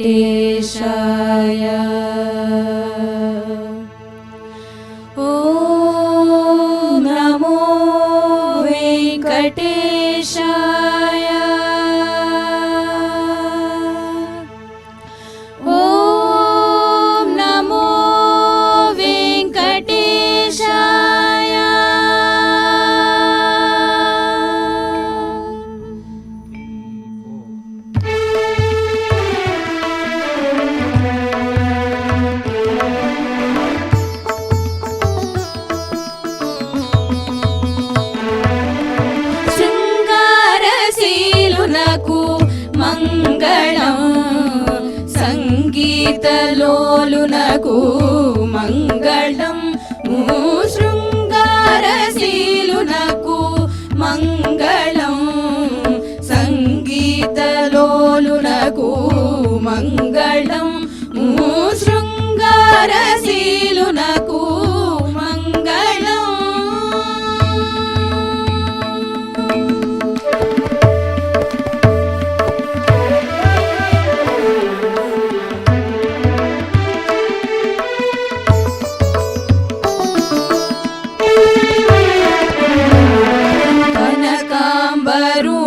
वेङ्कटेशाय గీతలోలునకు మంగళం మూ Perú.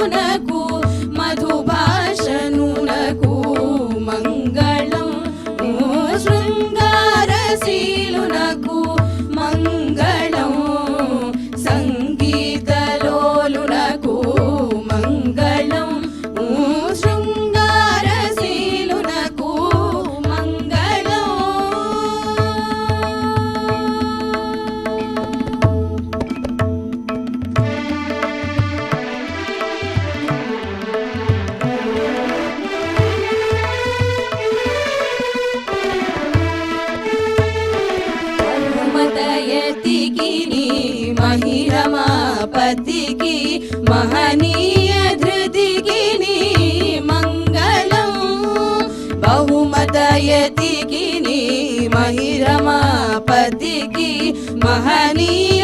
I'm not unaku మహిరమాపతికి మహిరమాపతికి మహనీయ ధృతికి మంగళం. బహుమతయతికి మహిరమాపతికి మహనీయ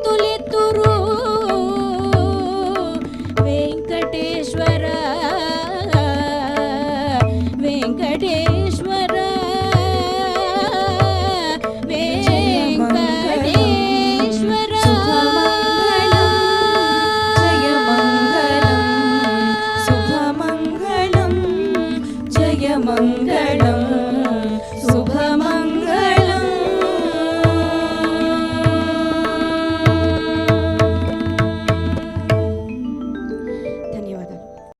tu libro.